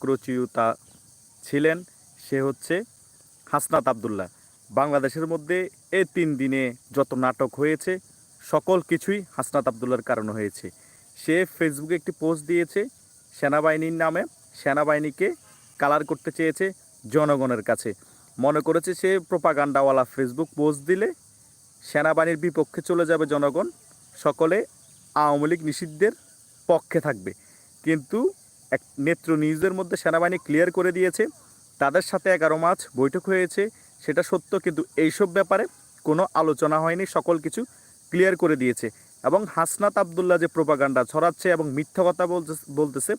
ক্রচিয়তা ছিলেন, সে হচ্ছে হাসনাত আবদুল্লাহ। বাংলাদেশের মধ্যে এই তিন দিনে যত নাটক হয়েছে, সকল কিছুই হাসনাত আবদুল্লার কারণে হয়েছে। সে ফেসবুকে একটি পোস্ট দিয়েছে, সেনাবাহিনীর নামে, সেনাবাহিনীকে কালার করতে চেয়েছে জনগণের কাছে। মনে করেছে সে প্রোপাগান্ডাওয়ালা ফেসবুক পোস্ট দিলে সেনাবাহিনীর বিপক্ষে চলে যাবে জনগণ, সকলে আওয়ামী লীগ নিষিদ্ধের পক্ষে থাকবে। কিন্তু এক নেত্র নিউজের মধ্যে সেনাবাহিনী ক্লিয়ার করে দিয়েছে। তাদের সাথে এগারো মার্চ বৈঠক হয়েছে, সেটা সত্য, কিন্তু এইসব ব্যাপারে কোনো আলোচনা হয়নি, সকল কিছু ক্লিয়ার করে দিয়েছে। এবং হাসনাত আবদুল্লাহ যে প্রোপাগান্ডা ছড়াচ্ছে এবং মিথ্যা কথা বলতে, বলতেছে,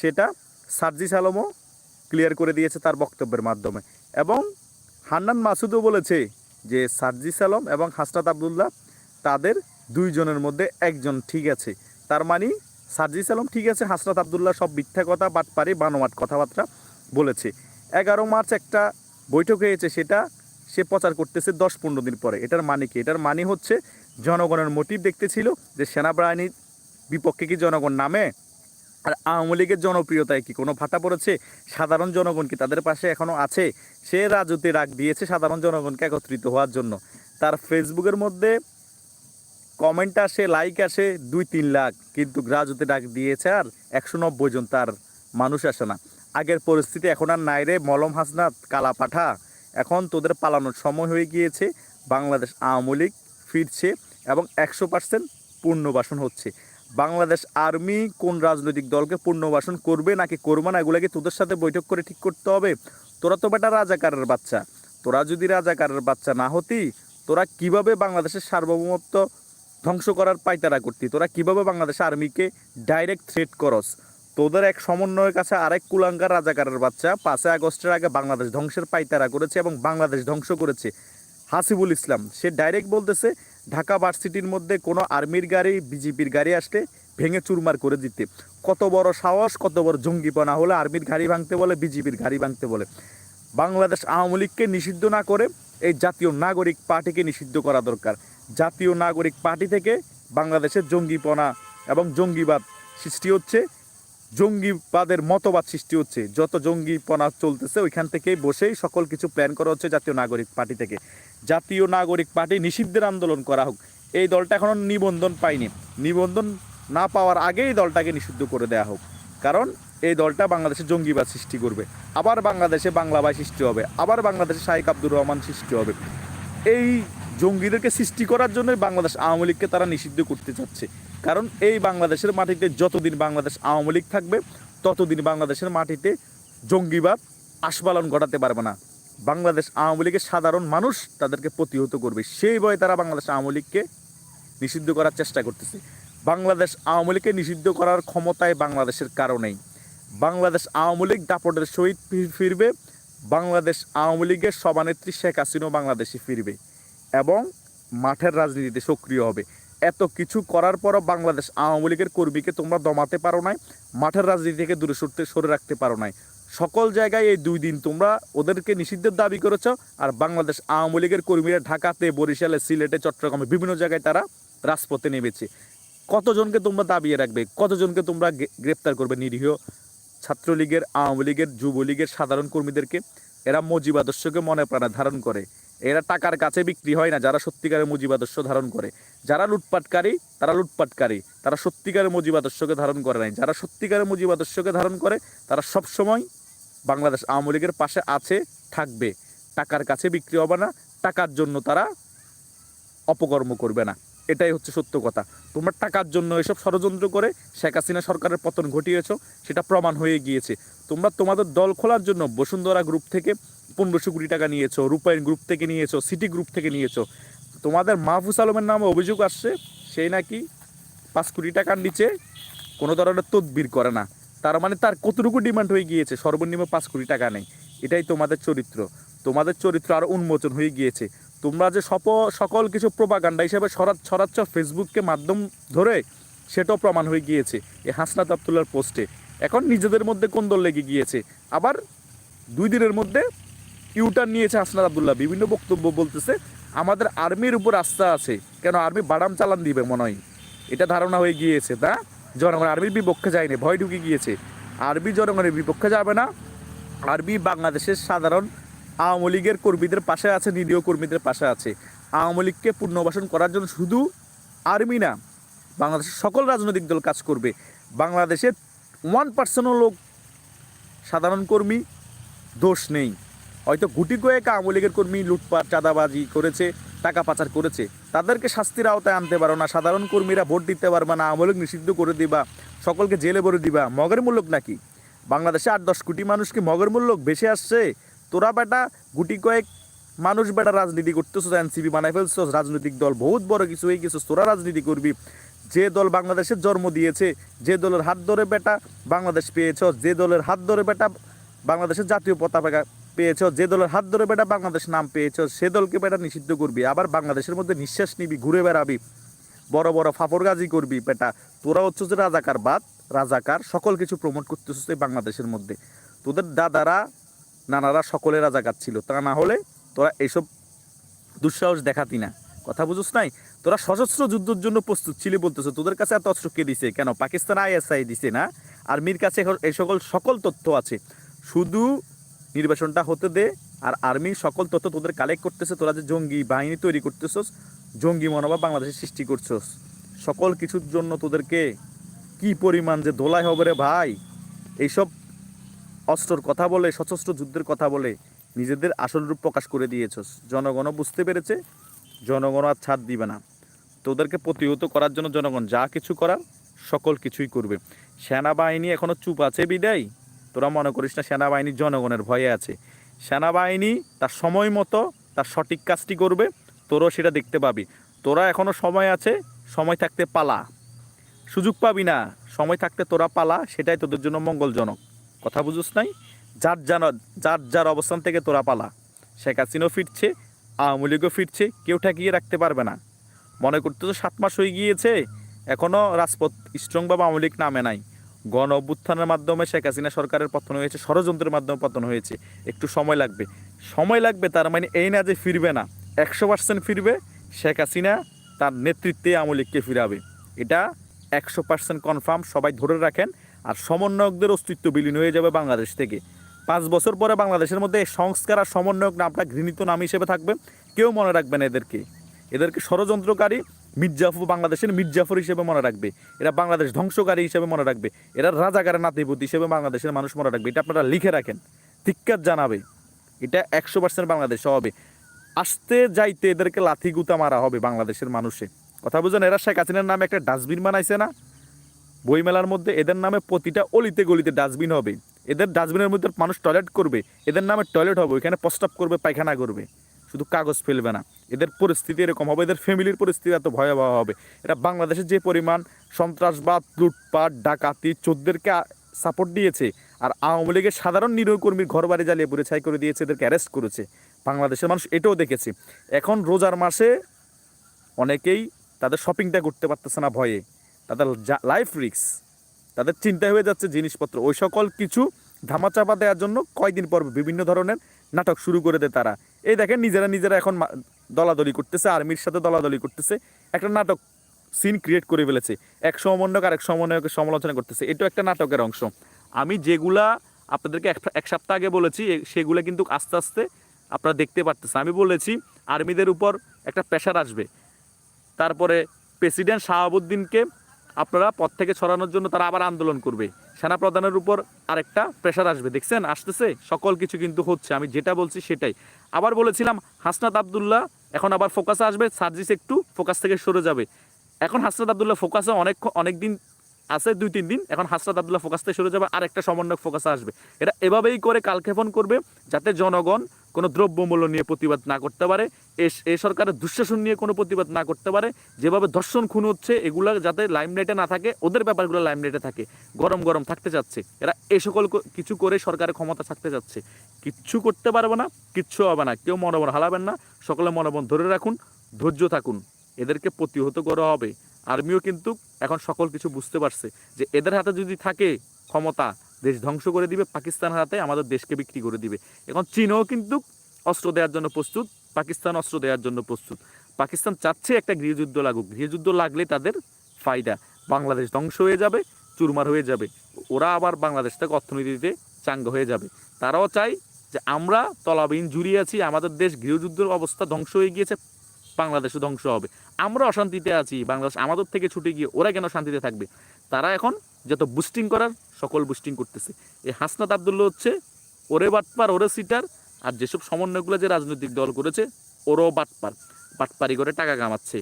সেটা সার্জিস আলমও ক্লিয়ার করে দিয়েছে তার বক্তব্যের মাধ্যমে। এবং হান্নান মাসুদও বলেছে যে সার্জিস আলম এবং হাসনাত আবদুল্লাহ তাদের দুইজনের মধ্যে একজন ঠিক আছে। তার মানে সার্জিস আলম, ঠিক আছে হাসরাত আবদুল্লাহ সব মিথ্যা কথা বাটপারি বানোয়াট কথাবার্তা বলেছে। এগারো মার্চ একটা বৈঠক হয়েছে, সেটা সে প্রচার করতেছে দশ পনেরো দিন পরে। এটার মানে কি? এটার মানে হচ্ছে জনগণের মোটিভ দেখতেছিল যে সেনাবাহিনীর বিপক্ষে কি জনগণ নামে? আর আওয়ামী লীগের জনপ্রিয়তায় কি কোনো ভাটা পড়েছে? সাধারণ জনগণ কি তাদের পাশে এখনও আছে? সে রাজুতে রাগ দিয়েছে সাধারণ জনগণকে একত্রিত হওয়ার জন্য। তার ফেসবুকের মধ্যে কমেন্ট আসে লাইক আসে, দুই তিন লাখ। কিন্তু রাজুতে ডাক দিয়েছে আর একশো নব্বই জন, তার মানুষ আসে না। আগের পরিস্থিতি এখন আর নাই রে, মলম হাসনাত কালা পাঠা এখন তোদের পালানোর সময় হয়ে গিয়েছে, বাংলাদেশ আওয়ামী লীগ ফিরছে এবং একশো পার্সেন্ট পূর্ণবাসন হচ্ছে। বাংলাদেশ আর্মি কোন রাজনৈতিক দলকে পূর্ণবাসন করবে নাকি করবে না, এগুলোকে তোদের সাথে বৈঠক করে ঠিক করতে হবে। তোরা তো বেটা রাজাকারের বাচ্চা। তোরা যদি রাজাকারের বাচ্চা না হতি, তোরা কীভাবে বাংলাদেশের সার্বভৌমত্ব ধ্বংস করার পাইতারা করতি। তোরা কীভাবে বাংলাদেশ আর্মিকে ডাইরেক্ট থ্রেট করস? তোদের এক সমন্বয়ের কাছে আরেক কুলাঙ্গার রাজাকারের বাচ্চা। পাঁচই আগস্টের আগে বাংলাদেশ ধ্বংসের পাইতারা করেছে এবং বাংলাদেশ ধ্বংস করেছে। হাসিবুল ইসলাম, সে ডাইরেক্ট বলতেছে, ঢাকা ভার্সিটির মধ্যে কোনো আর্মির গাড়ি, বিজেপির গাড়ি আসলে ভেঙে চুরমার করে দিতে। কত বড় সাহস, কত বড় জঙ্গিপনা হলে আর্মির গাড়ি ভাঙতে বলে, বিজেপির গাড়ি ভাঙতে বলে। বাংলাদেশ আওয়ামী লীগকে নিষিদ্ধ না করে এই জাতীয় নাগরিক পার্টিকে নিষিদ্ধ করা দরকার। জাতীয় নাগরিক পার্টি থেকে বাংলাদেশের জঙ্গিপনা এবং জঙ্গিবাদ সৃষ্টি হচ্ছে, জঙ্গিবাদের মতবাদ সৃষ্টি হচ্ছে। যত জঙ্গিপনা চলতেছে, ওইখান থেকেই বসেই সকল কিছু প্ল্যান করা হচ্ছে জাতীয় নাগরিক পার্টি থেকে। জাতীয় নাগরিক পার্টি নিষিদ্ধের আন্দোলন করা হোক। এই দলটা এখনও নিবন্ধন পায়নি। নিবন্ধন না পাওয়ার আগেই দলটাকে নিষিদ্ধ করে দেওয়া হোক। কারণ এই দলটা বাংলাদেশে জঙ্গিবাদ সৃষ্টি করবে। আবার বাংলাদেশে বাংলাবাই সৃষ্টি হবে। আবার বাংলাদেশে শাহিক আব্দুর রহমান সৃষ্টি হবে। এই জঙ্গিদেরকে সৃষ্টি করার জন্য বাংলাদেশ আওয়ামী লীগকে তারা নিষিদ্ধ করতে চাচ্ছে। কারণ এই বাংলাদেশের মাটিতে যতদিন বাংলাদেশ আওয়ামী লীগ থাকবে, ততদিন বাংলাদেশের মাটিতে জঙ্গিবাদ আস্ফালন ঘটাতে পারবে না। বাংলাদেশ আওয়ামী লীগের সাধারণ মানুষ তাদেরকে প্রতিহত করবে। সেই ভয়ে তারা বাংলাদেশ আওয়ামী লীগকে নিষিদ্ধ করার চেষ্টা করতেছে। বাংলাদেশ আওয়ামী লীগকে নিষিদ্ধ করার ক্ষমতায় বাংলাদেশের কারণেই। বাংলাদেশ আওয়ামী লীগ দাপটের সহিত ফিরবে। বাংলাদেশ আওয়ামী লীগের সভানেত্রী শেখ হাসিনাও বাংলাদেশে ফিরবে এবং মাঠের রাজনীতিতে সক্রিয় হবে। এত কিছু করার পরও বাংলাদেশ আওয়ামী লীগের কর্মীকে তোমরা দমাতে পারো নাই, মাঠের রাজনীতি থেকে দূরে সরতে সরে রাখতে পারো নাই। সকল জায়গায় এই দুই দিন তোমরা ওদেরকে নিষিদ্ধের দাবি করেছ আর বাংলাদেশ আওয়ামী লীগের কর্মীরা ঢাকাতে, বরিশালে, সিলেটে, চট্টগ্রামে বিভিন্ন জায়গায় তারা রাজপথে নেমেছে। কতজনকে তোমরা দাবিয়ে রাখবে? কতজনকে তোমরা গ্রে- গ্রেপ্তার করবে নিরীহ ছাত্রলীগের, আওয়ামী লীগের, যুবলীগের সাধারণ কর্মীদেরকে এরা মজিব আদর্শকে মনে প্রাণে ধারণ করে। এরা টাকার কাছে বিক্রি হয় না, যারা সত্যিকারের মজিব আদর্শ ধারণ করে। যারা লুটপাটকারী, তারা লুটপাটকারী। তারা সত্যিকারের মজিব আদর্শকে ধারণ করে নাই। যারা সত্যিকারের মজিব আদর্শকে ধারণ করে, তারা সবসময় বাংলাদেশ আওয়ামী লীগের পাশে আছে, থাকবে। টাকার কাছে বিক্রি হবে না, টাকার জন্য তারা অপকর্ম করবে না। এটাই হচ্ছে সত্য কথা। তোমরা টাকার জন্য এসব ষড়যন্ত্র করে শেখ হাসিনা সরকারের পতন ঘটিয়েছ, সেটা প্রমাণ হয়ে গিয়েছে। তোমরা তোমাদের দল খোলার জন্য বসুন্ধরা গ্রুপ থেকে পনেরোশো কোটি টাকা নিয়েছো, রূপায়ণ গ্রুপ থেকে নিয়েছো সিটি গ্রুপ থেকে নিয়েছো। তোমাদের মাহফুজ আলমের নামে অভিযোগ আসছে সেই নাকি পাঁচ কোটি টাকার নিচে কোনো ধরনের তদবির করে না। তার মানে তার কতটুকু ডিমান্ড হয়ে গিয়েছে? সর্বনিম্ন পাঁচ কোটি টাকা নেই। এটাই তোমাদের চরিত্র। তোমাদের চরিত্র আরও উন্মোচন হয়ে গিয়েছে। তোমরা যে সপ, সকল কিছু প্রোপাগান্ডা হিসেবে ছড়া ছড়াচ্ছ ফেসবুককে মাধ্যম ধরে, সেটাও প্রমাণ হয়ে গিয়েছে এই হাসনাত আবদুল্লার পোস্টে। এখন নিজেদের মধ্যে কোন্দল লেগে গিয়েছে? আবার দুই দিনের মধ্যে ইউটার্ন নিয়েছে হাসনাত আবদুল্লাহ। বিভিন্ন বক্তব্য বলতেছে, আমাদের আর্মির উপর আস্থা আছে। কেন আর্মি বাদাম চালান দিবে মনে হয় এটা ধারণা হয়ে গিয়েছে, তা? জনগণ আর্মির বিপক্ষে যায়নি, ভয় ঢুকে গিয়েছে। আরবি জনগণের বিপক্ষে যাবে না। আরবি বাংলাদেশের সাধারণ আওয়ামী লীগের কর্মীদের পাশে আছে নিরীহ কর্মীদের পাশে আছে। আওয়ামী লীগকে পুনর্বাসন করার জন্য শুধু আর্মি না, বাংলাদেশের সকল রাজনৈতিক দল কাজ করবে। বাংলাদেশের ওয়ান পার্সেন্টও লোক সাধারণ কর্মী দোষ নেই। হয়তো গুটি কয়েক আওয়ামী লীগের কর্মী লুটপাট, চাঁদাবাজি করেছে, টাকা পাচার করেছে। তাদেরকে শাস্তির আওতায় আনতে পারো না, সাধারণ কর্মীরা ভোট দিতে পারবে না, আওয়ামী লীগ নিষিদ্ধ করে দিবা, সকলকে জেলে ভরে দিবা। মগের মূল্যক নাকি? বাংলাদেশে আট দশ কোটি মানুষকে মগের মূল্যক বেশি আসছে? তোরা বেটা গুটি কয়েক মানুষ বেটা রাজনীতি করতেছো এনসিপি বানাই ফেলছো রাজনৈতিক দল বহুত বড় কিছু হয়ে গেছো তোরা রাজনীতি করবি। যে দল বাংলাদেশের জন্ম দিয়েছে, যে দলের হাত ধরে বেটা বাংলাদেশ পেয়েছ যে দলের হাত ধরে বেটা বাংলাদেশের জাতীয় পতাকা পেয়েছ যে দলের হাত ধরে বেটা বাংলাদেশ নাম পেয়েছ সে দলকে বেটা নিষিদ্ধ করবি। আবার বাংলাদেশের মধ্যে নিঃশ্বাস নিবি, ঘুরে বেড়াবি। বড় বড় ফাফরগাজি করবি বেটা। তোরা হচ্ছে যে রাজাকার বাদ, রাজাকার, সকল কিছু প্রমোট করতেছিস এই বাংলাদেশের মধ্যে। তোদের দাদারা নানারা সকলে রাজাকার ছিল তা না হলে তোরা এইসব দুঃসাহস দেখাতি না। কথা বুঝোস নাই? তোরা সশস্ত্র যুদ্ধের জন্য প্রস্তুত ছিলি বলতেছো। তোদের কাছে এত অস্ত্র কে দিছে? কেন? পাকিস্তান আইএসআই দিছে না? আর্মির কাছে এই সকল সকল তথ্য আছে। শুধু নির্বাচনটা হতে দে, আর আর্মি সকল তথ্য তোদের কালেক্ট করতেছে। তোরা যে জঙ্গি বাহিনী তৈরি করতেছস, জঙ্গি মনোভাব বাংলাদেশে সৃষ্টি করছস। সকল কিছুর জন্য তোদেরকে কি পরিমাণ যে দোলাই হবে রে ভাই? এইসব অস্ত্রর কথা বলে, সশস্ত্র যুদ্ধের কথা বলে নিজেদের আসল রূপ প্রকাশ করে দিয়েছস জনগণও বুঝতে পেরেছে, জনগণ আর ছাড় দিবে না। তোদেরকে প্রতিহত করার জন্য জনগণ যা কিছু করার, সকল কিছুই করবে। সেনাবাহিনী এখনও চুপ আছে বিদায়? তোরা মনে করিস না, সেনাবাহিনী জনগণের ভয়ে আছে। সেনাবাহিনী তার সময় মতো তার সঠিক কাজটি করবে, তোরও সেটা দেখতে পাবি। তোরা এখনও সময় আছে, সময় থাকতে পালা। সুযোগ পাবি না, সময় থাকতে তোরা পালা, সেটাই তোদের জন্য মঙ্গলজনক। কথা বুঝুস নাই? যার যার যার যার অবস্থান থেকে তোরা পালা। শেখ হাসিনাও ফিরছে, আওয়ামী লীগও ফিরছে, কেউ ঠেকিয়ে রাখতে পারবে না। মনে করতে তো সাত মাস হয়ে গিয়েছে এখনও রাজপথ স্ট্রংভাবে আওয়ামী লীগ নামে নাই। গণ অভ্যুত্থানের মাধ্যমে শেখ হাসিনা সরকারের পতন হয়েছে, ষড়যন্ত্রের মাধ্যমে পতন হয়েছে। একটু সময় লাগবে। সময় লাগবে তার মানে এই না যে ফিরবে না। একশো পার্সেন্ট ফিরবে, শেখ হাসিনা তার নেতৃত্বে আওয়ামী লীগকে ফিরাবে। এটা একশো পার্সেন্ট কনফার্ম সবাই ধরে রাখেন। আর সমন্বয়কদের অস্তিত্ব বিলীন হয়ে যাবে বাংলাদেশ থেকে। পাঁচ বছর পরে বাংলাদেশের মধ্যে সংস্কার আর সমন্বয়ক নামটা ঘৃণিত নাম হিসেবে থাকবে। কেউ মনে রাখবেন এদেরকে। এদেরকে ষড়যন্ত্রকারী মির্জাফর, বাংলাদেশের মির্জাফর হিসেবে মনে রাখবে। এরা বাংলাদেশ ধ্বংসকারী হিসেবে মনে রাখবে। এরা রাজাকারের নাতিপতি হিসেবে বাংলাদেশের মানুষ মনে রাখবে। এটা আপনারা লিখে রাখেন। ধিক্কার জানাবে। এটা একশো পার্সেন্ট বাংলাদেশ হবে। আসতে যাইতে এদেরকে লাথি গুতা মারা হবে বাংলাদেশের মানুষে। কথা বুঝেন, এরা শেখ হাসিনার নামে একটা ডাস্টবিন বানাইছে না? বইমেলার মধ্যে এদের নামে প্রতিটা অলিতে গলিতে ডাস্টবিন হবে। এদের ডাস্টবিনের মধ্যে মানুষ টয়লেট করবে, এদের নামে টয়লেট হবে, ওইখানে প্রস্তাব করবে, পায়খানা করবে। শুধু কাগজ ফেলবে না, এদের পরিস্থিতি এরকম হবে, এদের ফ্যামিলির পরিস্থিতি এত ভয়াবহ হবে। এটা বাংলাদেশে যে পরিমাণ সন্ত্রাসবাদ, লুটপাট, ডাকাতি চোদ্দেরকে সাপোর্ট দিয়েছে, আর আওয়ামী লীগের সাধারণ নিরীহ কর্মীর ঘর বাড়ি জ্বালিয়ে পুরে ছাই করে দিয়েছে, এদেরকে অ্যারেস্ট করেছে। বাংলাদেশের মানুষ এটাও দেখেছে। এখন রোজার মাসে অনেকেই তাদের শপিংটা করতে পারতেছে না ভয়ে। তাদের লাইফ রিক্স তাদের চিন্তা হয়ে যাচ্ছে জিনিসপত্র। ওই সকল কিছু ধামাচাপা দেওয়ার জন্য কয়দিন পর বিভিন্ন ধরনের নাটক শুরু করে দেয় তারা। এই দেখেন, নিজেরা নিজেরা এখন দলাদলি করতেছে, আর্মির সাথে দলাদলি করতেছে, একটা নাটক সিন ক্রিয়েট করে ফেলেছে। এক সমন্বয়ক আর এক সমন্বয়কের সমালোচনা করতেছে। এটাও একটা নাটকের অংশ। আমি যেগুলা আপনাদেরকে এক সপ্তাহ আগে বলেছি সেগুলো কিন্তু আস্তে আস্তে আপনারা দেখতে পারতেছে আমি বলেছি, আর্মিদের উপর একটা প্রেশার আসবে। তারপরে প্রেসিডেন্ট শাহাবুদ্দিনকে আপনারা পদ থেকে ছড়ানোর জন্য তারা আবার আন্দোলন করবে। সেনা সেনাপ্রধানের উপর আরেকটা প্রেশার আসবে। দেখছেন, আসতেছে, সকল কিছু কিন্তু হচ্ছে। আমি যেটা বলছি সেটাই। আবার বলেছিলাম, হাসনাত আবদুল্লাহ, এখন আবার ফোকাসে আসবে। সার্জিস একটু ফোকাস থেকে সরে যাবে। এখন হাসনাত আবদুল্লাহ ফোকাসে অনেক অনেক দিন আছে, দুই, তিন দিন। এখন হাসনাত আবদুল্লাহ ফোকাস থেকে সরে যাবে। আর একটা সমন্বয়ক ফোকাসে আসবে। এটা এভাবেই করে কালক্ষেপণ করবে যাতে জনগণ কোনো দ্রব্যমূল্য নিয়ে প্রতিবাদ না করতে পারে। এ- সরকারের দুঃশাসন নিয়ে কোনো প্রতিবাদ না করতে পারে। যেভাবে ধর্ষণ, খুন হচ্ছে, এগুলো যাতে লাইমলাইটে না থাকে, ওদের ব্যাপারগুলো লাইমলাইটে থাকে। গরম গরম থাকতে চাচ্ছে এরা এ সকল কিছু করে সরকারের ক্ষমতা থাকতে যাচ্ছে। কিচ্ছু করতে পারবে না, কিচ্ছু হবে না। কেউ মনোবল হালাবেন না। সকলে মনোবল ধরে রাখুন, ধৈর্য থাকুন। এদেরকে প্রতিহত করা হবে। আর্মিও কিন্তু এখন সকল কিছু বুঝতে পারছে যে এদের হাতে যদি থাকে ক্ষমতা, দেশ ধ্বংস করে দিবে, পাকিস্তানের হাতে আমাদের দেশকে বিক্রি করে দিবে। এখন চীনও কিন্তু অস্ত্র দেওয়ার জন্য প্রস্তুত। পাকিস্তান অস্ত্র দেওয়ার জন্য প্রস্তুত। পাকিস্তান চাচ্ছে একটা গৃহযুদ্ধ লাগুক। গৃহযুদ্ধ লাগলে তাদের ফায়দা। বাংলাদেশ ধ্বংস হয়ে যাবে, চুরমার হয়ে যাবে। ওরা আবার বাংলাদেশ থেকে অর্থনীতিতে চাঙ্গা হয়ে যাবে। তারাও চাই যে আমরা তলাবিহীন জুড়িয়ে আছি, আমাদের দেশ গৃহযুদ্ধের অবস্থা ধ্বংস হয়ে গিয়েছে বাংলাদেশও ধ্বংস হবে। আমরা অশান্তিতে আছি, বাংলাদেশ আমাদের থেকে ছুটে গিয়ে ওরা কেন শান্তিতে থাকবে? তারা এখন যত বুস্টিং করার, সকল বুস্টিং করতেছে। এই হাসনাত আবদুল্লা হচ্ছে, ওরে বাটপার, ওরে সিটার আর যেসব সমন্বয়গুলো যে রাজনৈতিক দল করেছে, ওরও বাটপার, বাটপারি করে টাকা কামাচ্ছে।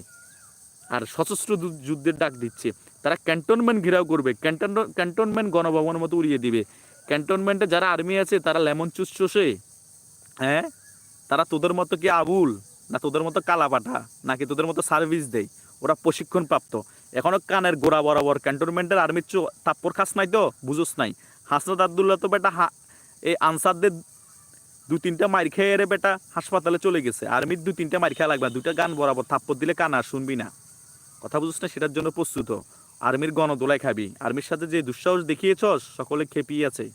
আর সশস্ত্র যুদ্ধের ডাক দিচ্ছে। তারা ক্যান্টনমেন্ট ঘেরাও করবে, ক্যান্টন, ক্যান্টনমেন্ট গণভবনের মতো উড়িয়ে দিবে। ক্যান্টনমেন্টে যারা আর্মি আছে, তারা লেমন চষে। হ্যাঁ? তারা তোদের মতো কি আবুল? না তোদের মতো কালাপাঠা নাকি তোদের মতো সার্ভিস দেয় ওরা প্রশিক্ষণ প্রাপ্ত এখনও কানের গোড়া বরাবর ক্যান্টনমেন্টের আর্মির চো তাপ্পর খাস নাই তো? বুঝোস নাই। হাসনাত আবদুল্লাহ তো বেটা হা, এই আনসারদের দু তিনটা মার খেয়ে এরে বেটা, হাসপাতালে চলে গেছে। আর্মির দু তিনটা মার খেয়া লাগবে দুটা গান বরাবর থাপ্পড় দিলে কান, শুনবি না। কথা বুঝিস না, সেটার জন্য প্রস্তুত আর্মির গণদোলাই খাবি। আর্মির সাথে যে দুঃসাহস দেখিয়েছস সকলে খেপিয়ে আছে।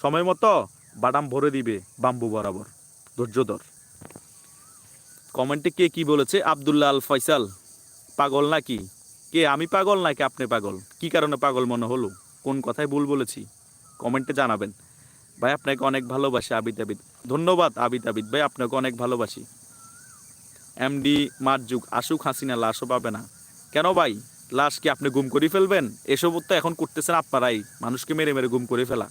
সময় মতো বাদাম ভরে দিবে বাম্বু বরাবর। ধৈর্য ধর। কমেন্টে কে কি বলেছে? আবদুল্লাহ আল ফয়সাল। পাগল নাকি? কে, আমি পাগল নাকি আপনি পাগল? কি কারণে পাগল মনে হলো? কোন কথায় ভুল বলেছি? কমেন্টে জানাবেন। ভাই, আপনাকে অনেক ভালোবাসি, আবিদ আবিদ। ধন্যবাদ আবিদ আবিদ। ভাই, আপনাকে অনেক ভালোবাসি। এমডি মারজুক আসুক হাসিনা, লাশও পাবে না। কেন ভাই? লাশ কি আপনি গুম করে ফেলবেন? এসব তো এখন করতেছেন আপনারাই। মানুষকে মেরে মেরে গুম করে ফেলা।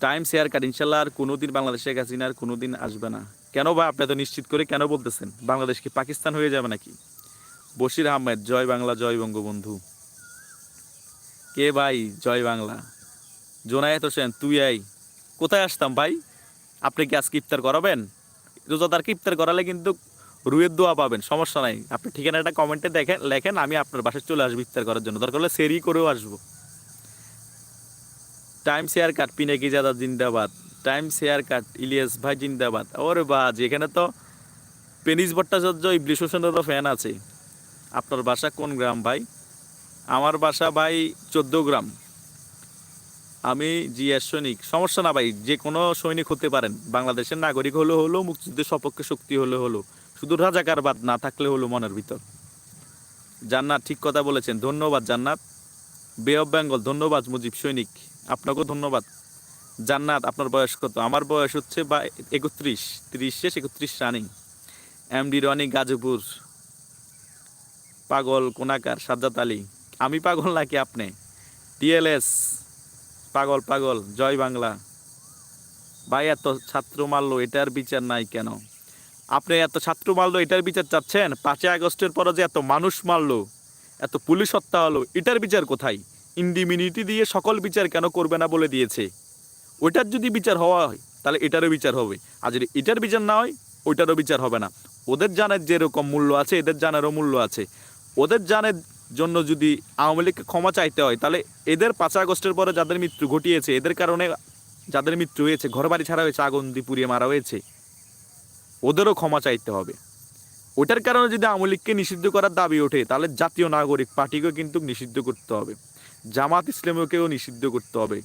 টাইম শেয়ার কার্ড, ইনশাল্লাহ আর কোনোদিন বাংলাদেশে হাসিনা আর কোনোদিন আসবে না। কেন ভাই, আপনি তো নিশ্চিত করে কেন বলতেছেন? বাংলাদেশ কি পাকিস্তান হয়ে যাবে নাকি? বশির আহমেদ, জয় বাংলা, জয় বঙ্গবন্ধু। কে ভাই? জয় বাংলা। জোনায়েত হোসেন, তুই আই। কোথায় আসতাম ভাই? আপনি কি আজকে ইফতার করাবেন? রোজাদারকে ইফতার করালে কিন্তু রুয়ের দোয়া পাবেন, সমস্যা নাই। আপনি ঠিকানাটা কমেন্টে দেখেন লেখেন, আমি আপনার বাসায় চলে আসব ইফতার করার জন্য। দরকার হলে সেরি করেও আসব। টাইম শেয়ার কাট পিনাকি জাদা জিন্দাবাদ। টাইম শেয়ার কাট ইলিয়াস ভাই জিন্দাবাদ। ওরে বাজ, এখানে তো পেনিস ভট্টাচার্য, ইবলিশ হোসেনেরও ফ্যান আছে। আপনার বাসা কোন গ্রাম ভাই? আমার বাসা ভাই চোদ্দ গ্রাম। আমি জিএস সৈনিক। সমস্যা না ভাই, যে কোনো সৈনিক হতে পারেন। বাংলাদেশের নাগরিক হলে হলো, মুক্তিযুদ্ধের সপক্ষে শক্তি হলে হলো। শুধু রাজাকার বাদ না থাকলে হলো মনের ভিতর। জান্নাত ঠিক কথা বলেছেন, ধন্যবাদ জান্নাত। বে অফ বেঙ্গল ধন্যবাদ মুজিব সৈনিক। আপনাকেও ধন্যবাদ। জান্নাত, আপনার বয়স কত? আমার বয়স হচ্ছে বা একত্রিশ, তিরিশ শেষ, একত্রিশ রানিং। এমডি রনি গাজীপুর। পাগল, কোনাকার, সাজ্জাদ আলী। আমি পাগল নাকি আপনি? টিএলএস পাগল পাগল, জয় বাংলা। ভাই, এত ছাত্র মারলো, এটার বিচার নাই কেন? আপনি এত ছাত্র মারলো, এটার বিচার চাচ্ছেন? পাঁচই আগস্টের পরে যে এত মানুষ মারলো, এত পুলিশ হত্যা হলো, এটার বিচার কোথায়? ইন্ডিমিনিটি দিয়ে সকল বিচার কেন করবে না বলে দিয়েছে? ওইটার যদি বিচার হওয়া হয়, তাহলে এটারও বিচার হবে। আর যদি এটার বিচার না হয়, ওইটারও বিচার হবে না। ওদের জানের যেরকম মূল্য আছে, এদের জানেরও মূল্য আছে। ওদের জানের জন্য যদি আওয়ামী লীগকে ক্ষমা চাইতে হয়, তাহলে এদের পাঁচ আগস্টের পরে যাদের মৃত্যু ঘটিয়েছে, এদের কারণে যাদের মৃত্যু হয়েছে, ঘরবাড়ি ছাড়া হয়েছে, আগুন দিয়ে পুড়িয়ে মারা হয়েছে, ওদেরও ক্ষমা চাইতে হবে। ওটার কারণে যদি আওয়ামী লীগকে নিষিদ্ধ করার দাবি ওঠে, তাহলে জাতীয় নাগরিক পার্টিকেও কিন্তু নিষিদ্ধ করতে হবে, জামাত ইসলামীকেও নিষিদ্ধ করতে হবে।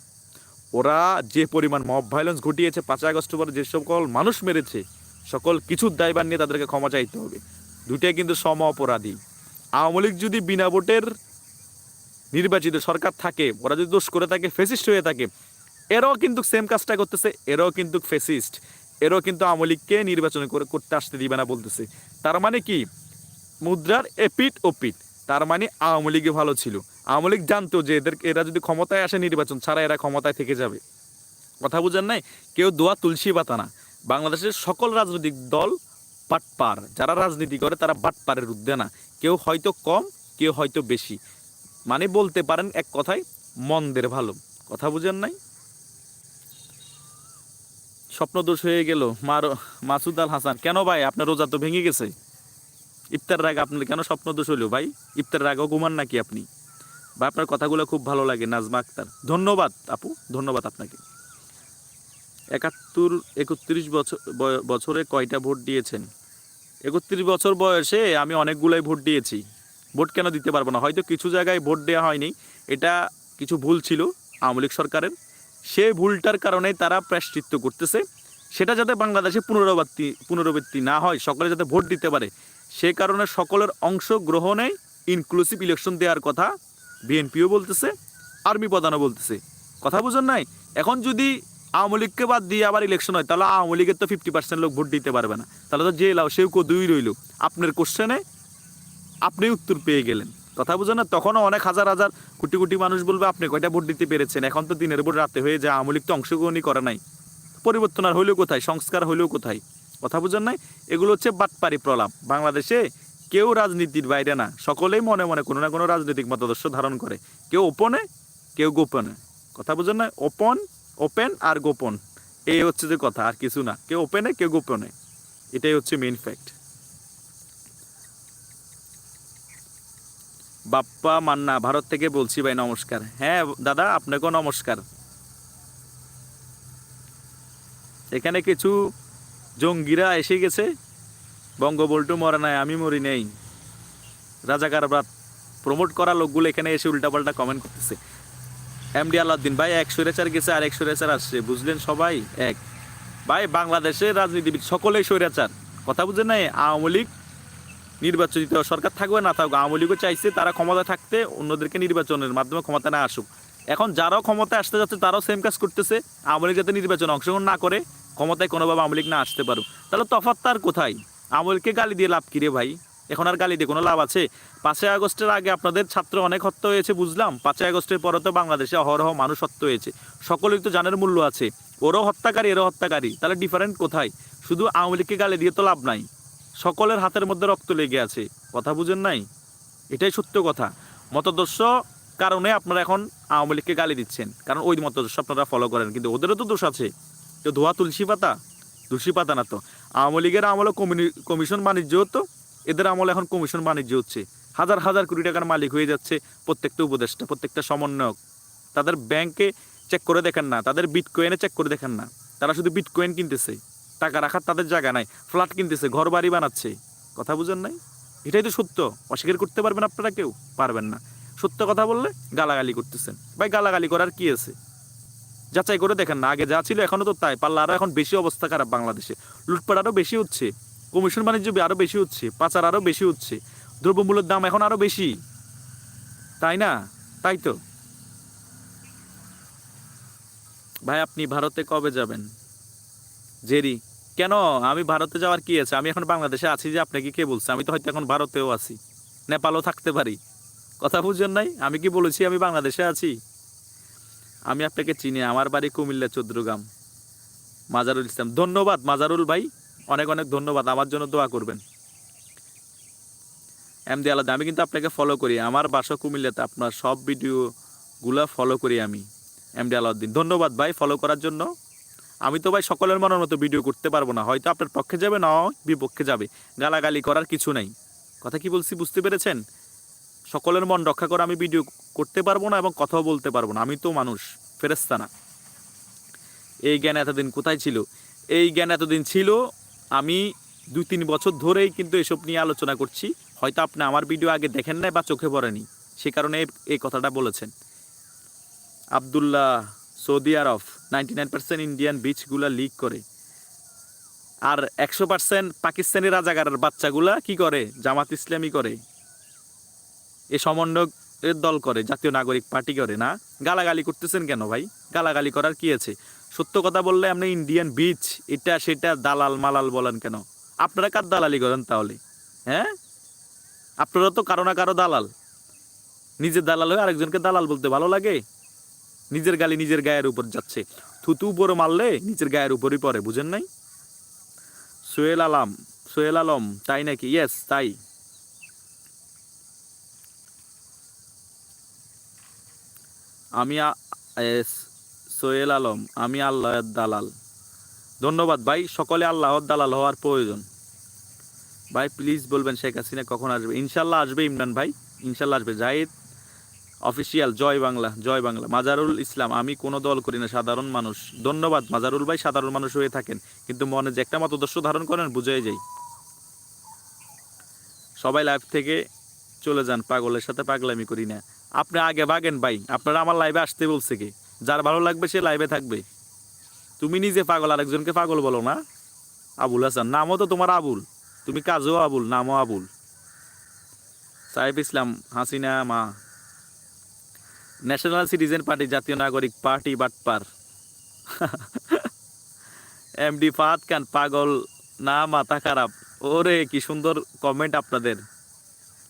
ওরা যে পরিমাণ মব ভায়োলেন্স ঘটিয়েছে পাঁচই আগস্টের পরে যে সকল মানুষ মেরেছে, সকল কিছুর দায়ভার নিয়ে তাদেরকে ক্ষমা চাইতে হবে। দুটাই কিন্তু সম অপরাধী আওয়ামী লীগ যদি বিনা ভোটের নির্বাচিত সরকার থাকে, ওরা যদি দোষ করে থাকে ফেসিস্ট হয়ে থাকে, এরাও কিন্তু সেম কাজটা করতেছে, এরাও কিন্তু ফেসিস্ট এরাও কিন্তু আওয়ামী লীগকে নির্বাচন করে করতে আসতে দিবে না বলতেছে। তার মানে কি? মুদ্রার এপিট পিট তার মানে আওয়ামী লীগে ভালো ছিল। আওয়ামী লীগ জানতো যে এদের, এরা যদি ক্ষমতায় আসে নির্বাচন ছাড়া এরা ক্ষমতায় থেকে যাবে। কথা বুঝেন নাই? কেউ দোয়া তুলসী পাতা না। বাংলাদেশের সকল রাজনৈতিক দল বাটপার, যারা রাজনীতি করে তারা বাটপারের ঊর্ধ্বে না। কেউ হয়তো কম, কেউ হয়তো বেশি। মানে বলতে পারেন এক কথায়, মন্দের ভালো। কথা বুঝেন নাই? স্বপ্নদোষ হয়ে গেল। মার, মাসুদ আল হাসান কেন ভাই? আপনার রোজা তো ভেঙে গেছে। ইফতার রাগ আপনার কেন স্বপ্নদোষ হলো ভাই? ইফতারের আগেও ঘুমান নাকি আপনি? বা আপনার কথাগুলো খুব ভালো লাগে, নাজমা আক্তার। ধন্যবাদ আপু, ধন্যবাদ আপনাকে। একাত্তর, একত্রিশ বছর বছরে কয়টা ভোট দিয়েছেন? একত্রিশ বছর বয়সে আমি অনেকগুলোই ভোট দিয়েছি। ভোট কেন দিতে পারব না? হয়তো কিছু জায়গায় ভোট দেওয়া হয়নি। এটা কিছু ভুল ছিল আওয়ামী লীগ সরকারের। সেই ভুলটার কারণে তারা প্রায়শ্চিত্ত করতেছে। সেটা যাতে বাংলাদেশে পুনরাবৃত্তি পুনরাবৃত্তি না হয়, সকলে যাতে ভোট দিতে পারে, সে কারণে সকলের অংশগ্রহণে ইনক্লুসিভ ইলেকশন দেওয়ার কথা বিএনপিও বলতেছে, আর্মি প্রধানও বলতেছে। কথা বুঝেন নাই? এখন যদি আওয়ামী লীগকে বাদ দিয়ে আবার ইলেকশন হয়, তাহলে আওয়ামী লীগের তো ফিফটি পার্সেন্ট লোক ভোট দিতে পারবে না। তাহলে তো যে জেলাও সেও কদুই রইল। আপনার কোশ্চেনে আপনি উত্তর পেয়ে গেলেন। কথা বুঝেন না, তখনও অনেক হাজার হাজার কোটি কোটি মানুষ বলবে, আপনি কয়টা ভোট দিতে পেরেছেন? এখন তো দিনের ভোট রাতে হয়ে যায়, আওয়ামী লীগ তো অংশগ্রহণই করে নাই। পরিবর্তন আর হইলেও কোথায়? সংস্কার হইলেও কোথায়? কথা বুঝেন নাই? এগুলো হচ্ছে বাটপারি প্রলাপ। বাংলাদেশে কেউ রাজনীতির বাইরে না। সকলেই মনে মনে কোনো না কোনো রাজনৈতিক মতাদর্শ ধারণ করে। কেউ ওপনে, কেউ গোপনে। কথা বুঝেন না ওপন ওপেন আর গোপন। এই হচ্ছে যে কথা, আর কিছু না। কেউ ওপেনে, কেউ গোপনে। এটাই হচ্ছে মেইন ফ্যাক্ট বাপ্পা, মান্না, ভারত থেকে বলছি ভাই নমস্কার। হ্যাঁ দাদা, আপনাকেও নমস্কার। এখানে কিছু জঙ্গিরা এসে গেছে। বঙ্গবল্টু মরে নাই, আমি মরি নেই। রাজাকার প্রমোট করা লোকগুলো এখানে এসে উল্টাপাল্টা কমেন্ট করতেছে। এমডি আলাউদ্দিন, ভাই, এক স্বৈরাচার গেছে আর এক স্বৈরাচার আসছে, বুঝলেন সবাই? এক। ভাই, বাংলাদেশের রাজনীতিবিদ সকলেই স্বৈরাচার। কথা বুঝলেন নাই? আওয়ামী লীগ নির্বাচিত সরকার থাকবে না থাকবে আওয়ামী লীগও চাইছে তারা ক্ষমতা থাকতে, অন্যদেরকে নির্বাচনের মাধ্যমে ক্ষমতা না আসুক। এখন যারাও ক্ষমতায় আসতে যাচ্ছে, তারাও সেম কাজ করতেছে। আওয়ামী লীগ যাতে নির্বাচনে অংশগ্রহণ না করে, ক্ষমতায় কোনোভাবে আওয়ামী লীগ না আসতে পারুক। তাহলে তফাৎ তার কোথায়? আওয়ামী লীগকে গালি দিয়ে লাভ কিরে ভাই? এখন আর গালি দিয়ে কোনো লাভ আছে? পাঁচই আগস্টের আগে আপনাদের ছাত্র অনেক হত্যা হয়েছে, বুঝলাম। পাঁচই আগস্টের পরে তো বাংলাদেশে অহরহ মানুষ হত্যা হয়েছে। সকলেই তো জানের মূল্য আছে। ওরও হত্যাকারী, এরও হত্যাকারী। তাহলে ডিফারেন্ট কোথায়? শুধু আওয়ামী লীগকে গালি দিয়ে তো লাভ নাই। সকলের হাতের মধ্যে রক্ত লেগে আছে। কথা বুঝেন নাই? এটাই সত্য কথা। মতাদর্শ কারণে আপনারা এখন আওয়ামী লীগকে গালি দিচ্ছেন। কারণ ওই মতাদর্শ আপনারা ফলো করেন। কিন্তু ওদেরও তো দোষ আছে। তো ধোয়া তুলসী পাতা? তুলসী পাতা না তো। আওয়ামী লীগের আমলে কমিশন বাণিজ্য হতো এদের আমলে এখন কমিশন বাণিজ্য হচ্ছে। হাজার হাজার কোটি টাকার মালিক হয়ে যাচ্ছে প্রত্যেকটা উপদেষ্টা, প্রত্যেকটা সমন্বয়ক। তাদের ব্যাংকে চেক করে দেখেন না, তাদের বিটকয়েনে চেক করে দেখেন না। তারা শুধু বিটকয়েন কিনতেছে, টাকা রাখার তাদের জায়গা নাই ফ্ল্যাট কিনতেছে ঘর বাড়ি বানাচ্ছে। কথা বুঝেন নাই? এটাই তো সত্য। অস্বীকার করতে পারবেন আপনারা কেউ? পারবেন না। সত্য কথা বললে গালাগালি করতেছেন। ভাই, গালাগালি করার কি আছে? যাচাই করে দেখেন না, আগে যা ছিল এখনও তো তাই। পাল্লা আরও এখন বেশি অবস্থা খারাপ বাংলাদেশে। লুটপাট আরও বেশি হচ্ছে। কমিশন বাণিজ্য আরও বেশি হচ্ছে, পাচার আরও বেশি হচ্ছে, দ্রব্যমূল্যের দাম এখন আরও বেশি। তাই না? তাই তো। ভাই, আপনি ভারতে কবে যাবেন? জেরি, কেন? আমি ভারতে যাওয়ার কি আছে? আমি এখন বাংলাদেশে আছি যে আপনাকে কে বলছে? আমি তো হয়তো এখন ভারতেও আছি, নেপালও থাকতে পারি। কথা বুঝছেন নাই? আমি কি বলেছি, আমি বাংলাদেশে আছি? আমি আপনাকে চিনি, আমার বাড়ি কুমিল্লা চৌদ্রগ্রাম মাজারুল ইসলাম। ধন্যবাদ মাজারুল ভাই। অনেক অনেক ধন্যবাদ, আমার জন্য দোয়া করবেন। এমডি আলাদা, আমি কিন্তু আপনাকে ফলো করি, আমার বাসা কুমিল্লাতে আপনার সব ভিডিওগুলো ফলো করি আমি, এমডি আলাউদ্দিন। ধন্যবাদ ভাই ফলো করার জন্য। আমি তো ভাই সকলের মনের মতো ভিডিও করতে পারব না, হয়তো আপনার পক্ষে যাবে না, বিপক্ষে যাবে, গালাগালি করার কিছু নাই। কথা কি বলছি, বুঝতে পেরেছেন? সকলের মন রক্ষা করে আমি ভিডিও করতে পারব না এবং কথাও বলতে পারব না, আমি তো মানুষ ফেরেস্তা না এই জ্ঞান এতদিন কোথায় ছিল? এই জ্ঞান এতদিন ছিল আমি দুই তিন বছর ধরেই কিন্তু এসব নিয়ে আলোচনা করছি। হয়তো আপনি আমার ভিডিও আগে দেখেন নাই বা চোখে পড়েনি। সে কারণে এই- এই কথাটা বলেছেন। Abdullah Saudi Arab ninety nine percent Indian বিচগুলা leak করে। আর একশো পার্সেন্ট পাকিস্তানি রাজাগারের বাচ্চাগুলা কি করে? জামাত ইসলামী করে। এ সমন্বয়ের দল করে, জাতীয় নাগরিক পার্টি করে না? গালাগালি করতেছেন কেন ভাই? গালাগালি করার কি আছে? সত্য কথা বললে আপনি ইন্ডিয়ান বিচ এটা সেটা দালাল মালাল বলেন কেন? আপনারা কার দালালি করেন তাহলে? হ্যাঁ? আপনারা তো কারও না কারও দালাল। নিজের দালাল হয়ে আরেকজনকে দালাল বলতে ভালো লাগে। নিজের গালি নিজের গায়ের উপর যাচ্ছে। থুতু উপরে মারলে নিজের গায়ের উপরই পড়ে, বুঝেন নাই? সোহেল আলম সোহেল আলম, তাই নাকি? ইয়েস তাই। আমি সোহেল আলম, আমি আল্লাহর দালাল। ধন্যবাদ ভাই, সকলে আল্লাহর দালাল হওয়ার প্রয়োজন। ভাই প্লিজ বলবেন শেখ হাসিনা কখন আসবে? ইনশাল্লাহ আসবে ইমরান ভাই, ইনশাল্লাহ আসবে। জাহিদ অফিসিয়াল জয় বাংলা জয় বাংলা। মাজারুল ইসলাম, আমি কোনো দল করি না, সাধারণ মানুষ। ধন্যবাদ, মাজারুল ভাই, সাধারণ মানুষ হয়ে থাকেন। কিন্তু মনে যে একটা মতদর্শ ধারণ করেন বুঝে যাই। সবাই লাইভ থেকে চলে যান, পাগলের সাথে পাগলামি করি না। আপনি আগে ভাগেন ভাই, আপনারা আমার লাইভে আসতে বলছে কি? যার ভালো লাগবে সে লাইভে থাকবে। তুমি নিজে পাগল, আরেকজনকে পাগল বলো না। আবুল হাসান, নামও তো তোমার আবুল। তুমি কাজও আবুল, নামও আবুল। সাহেব ইসলাম, হাসিনা মা। ন্যাশনাল সিটিজেন পার্টি জাতীয় নাগরিক পার্টি, বাটপার। এমডি ফাত খান, পাগল না, মাথা খারাপ। ওরে, কি সুন্দর কমেন্ট আপনাদের।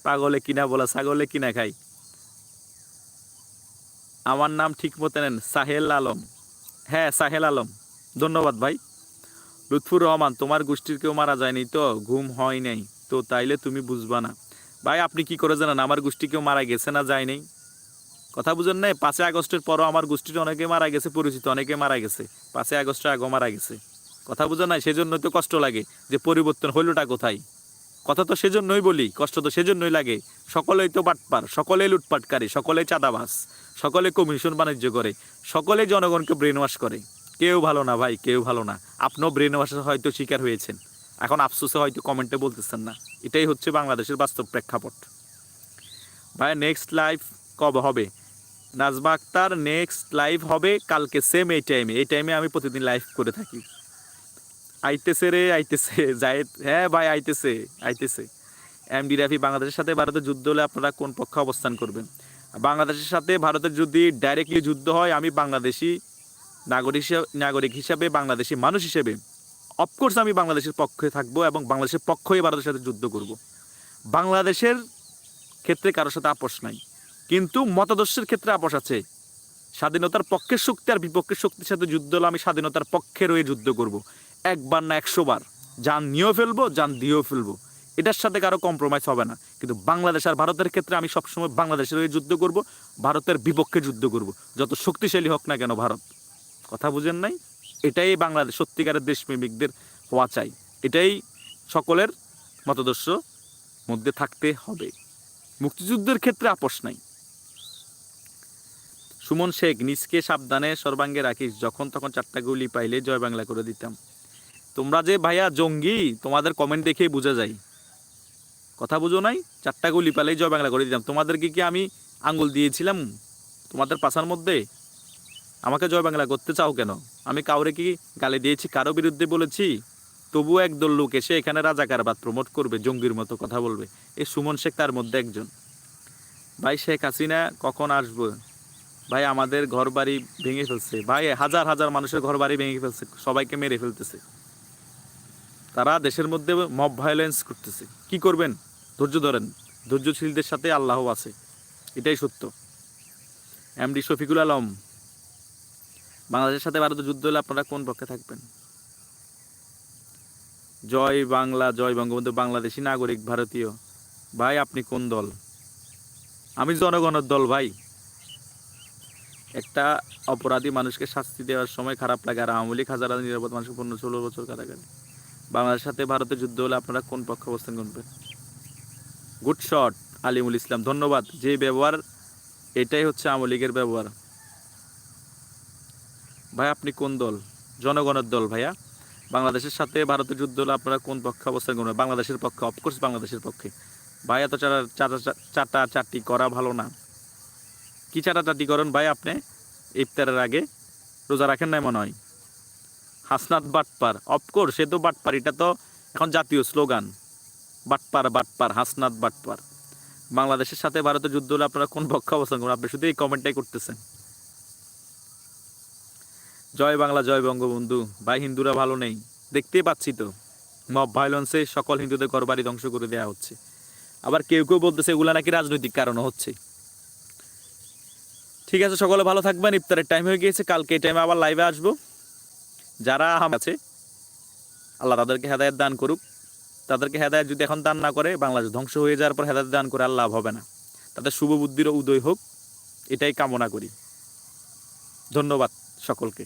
পাগলে কিনা বলা, ছাগলে কিনা খাই। আমার নাম ঠিক মতো নেন সাহেল আলম। হ্যাঁ সাহেল আলম। ধন্যবাদ ভাই। লুৎফুর রহমান, তোমার গোষ্ঠীর কেউ মারা যায়নি তো? ঘুম হয় নাই। তো তাইলে তুমি বুঝবা না। ভাই, আপনি কি করে জানেন আমার গোষ্ঠী কেউ মারা গেছে না যায় নাই? কথা বুঝেন নাই? পাঁচই আগস্টের পরও আমার গোষ্ঠীর অনেকে মারা গেছে, পরিচিত অনেকে মারা গেছে। পাঁচই আগস্টের আগেও মারা গেছে। কথা বুঝেন নাই? সেজন্যই তো কষ্ট লাগে যে পরিবর্তন হইলটা কোথায়? কথা তো সেজন্যই বলি, কষ্ট তো সেজন্যই লাগে। সকলেই তো বাটপার, সকলেই লুটপাটকারী, সকলেই চাঁদাবাস সকলে কমিশন বাণিজ্য করে, সকলে জনগণকে ব্রেন ওয়াশ করে। কেউ ভালো না ভাই, কেউ ভালো না। আপনিও ব্রেন ওয়াশের হয়তো শিকার হয়েছেন। এখন আফসোসে হয়তো কমেন্টে বলতেছেন না। এটাই হচ্ছে বাংলাদেশের বাস্তব প্রেক্ষাপট। ভাই নেক্সট লাইভ কবে হবে? নাজমা আক্তার নেক্সট লাইভ হবে কালকে সেম এই টাইমে এই টাইমে আমি প্রতিদিন লাইভ করে থাকি। আইতেছে রে, আইতেছে। জায়েদ হ্যাঁ ভাই, আইতেছে আইতেছে। এমডি রাফি বাংলাদেশের সাথে ভারতের যুদ্ধ হলে আপনারা কোন পক্ষে অবস্থান করবেন? বাংলাদেশের সাথে ভারতের যদি ডাইরেক্টলি যুদ্ধ হয়, আমি বাংলাদেশি নাগরিক হিসেবে, নাগরিক হিসাবে, বাংলাদেশি মানুষ হিসেবে অফকোর্স আমি বাংলাদেশের পক্ষে থাকব এবং বাংলাদেশের পক্ষই ভারতের সাথে যুদ্ধ করব। বাংলাদেশের ক্ষেত্রে কারোর সাথে আপোষ নাই। কিন্তু মতাদর্শের ক্ষেত্রে আপোষ আছে। স্বাধীনতার পক্ষের শক্তি আর বিপক্ষের শক্তির সাথে যুদ্ধ হলে আমি স্বাধীনতার পক্ষে রয়ে যুদ্ধ করব। একবার না একশো বার যান নিয়েও ফেলব, যান দিয়েও ফেলব। এটার সাথে কারও কম্প্রোমাইজ হবে না। কিন্তু বাংলাদেশ আর ভারতের ক্ষেত্রে আমি সবসময় বাংলাদেশের হয়ে যুদ্ধ করব, ভারতের বিপক্ষে যুদ্ধ করব। যত শক্তিশালী হোক না কেন ভারত। কথা বুঝেন নাই? এটাই বাংলাদেশ সত্যিকারের দেশপ্রেমিকদের হওয়া চাই। এটাই সকলের মতাদর্শ মধ্যে থাকতে হবে। মুক্তিযুদ্ধের ক্ষেত্রে আপোষ নাই। সুমন শেখ, নিজকে সাবধানে সর্বাঙ্গে রাখিস। যখন তখন চারটা গুলি পাইলে জয় বাংলা করে দিতাম। তোমরা যে ভাইয়া জঙ্গি, তোমাদের কমেন্ট দেখেই বোঝা যায়। কথা বুঝো নাই? চারটা গুলি পাইলেই জয় বাংলা করে দিতাম। তোমাদেরকে কি আমি আঙ্গুল দিয়েছিলাম তোমাদের পাশার মধ্যে? আমাকে জয় বাংলা করতে চাও কেন? আমি কাউরে কি গালি দিয়েছি? কারও বিরুদ্ধে বলেছি? তবুও একদল লোক এসে এখানে রাজাকার বাদ প্রমোট করবে, জঙ্গির মতো কথা বলবে। এই সুমন শেখ তার মধ্যে একজন। ভাই শেখ হাসিনা কখন আসব? ভাই, আমাদের ঘর বাড়ি ভেঙে ফেলছে। ভাই, হাজার হাজার মানুষের ঘর বাড়ি ভেঙে ফেলছে। সবাইকে মেরে ফেলতেছে। তারা দেশের মধ্যে মব ভায়োলেন্স করতেছে। কি করবেন? ধৈর্য ধরেন। ধৈর্যশীলদের সাথে আল্লাহ আছে। এটাই সত্য। এমডি শফিকুল আলম, বাংলাদেশের সাথে ভারতের যুদ্ধ হলে আপনারা কোন পক্ষে থাকবেন? জয় বাংলা, জয় বঙ্গবন্ধু, বাংলাদেশি নাগরিক, ভারতীয়। ভাই, আপনি কোন দল? আমি জনগণের দল, ভাই। একটা অপরাধী মানুষকে শাস্তি দেওয়ার সময় খারাপ লাগে, আর আওয়ামী লীগ হাজার নিরাপদ মানুষকে পনেরো, ষোলো বছর কারাগারে। বাংলাদেশের সাথে ভারতের যুদ্ধ হলে আপনারা কোন পক্ষে অবস্থান করবেন গুড শট আলিমুল ইসলাম, ধন্যবাদ। যে ব্যবহার, এটাই হচ্ছে আওয়ামী লীগের ব্যবহার। ভাই, আপনি কোন দল? জনগণের দল, ভাইয়া। বাংলাদেশের সাথে ভারতের যুদ্ধ হলে আপনারা কোন পক্ষে অবস্থান করবেন বাংলাদেশের পক্ষে অফকোর্স বাংলাদেশের পক্ষে। ভাই, এত চাটা চাটা চাটা করা ভালো না। কি চাটা চাটি করেন ভাই আপনি? ইফতারের আগে। রোজা রাখেন নাই মনে হয়? হাসনাত বাটপার। অফকোর্স সে তো বাটপার, এটা তো এখন জাতীয় স্লোগান। বাটপার বাটপার, হাসনাত বাটপার। বাংলাদেশের সাথে ভারতের যুদ্ধ হলে আপনারা কোন পক্ষে অবস্থান করবেন? আপনি শুধু এই কমেন্টটাই করতেছেন। জয় বাংলা, জয় বঙ্গবন্ধু। ভাই, হিন্দুরা ভালো নেই। দেখতেই পাচ্ছি তো। মব ভায়োলেন্সে সকল হিন্দুদের ঘর বাড়ি ধ্বংস করে দেওয়া হচ্ছে। আবার কেউ কেউ বলতেছে, এগুলা নাকি রাজনৈতিক কারণে হচ্ছে। ঠিক আছে, সকলে ভালো থাকবেন। ইফতারের টাইম হয়ে গিয়েছে। কালকে এই টাইমে আবার লাইভে আসব। যারা আছে, আল্লাহ তাদেরকে হেদায়ত দান করুক। তাদেরকে হেদায়ত যদি এখন দান না করে, বাংলাদেশ ধ্বংস হয়ে যাওয়ার পর হেদায়ত দান করে আল্লাহ হবে না। তাদের শুভ বুদ্ধিরও উদয় হোক, এটাই কামনা করি। ধন্যবাদ সকলকে।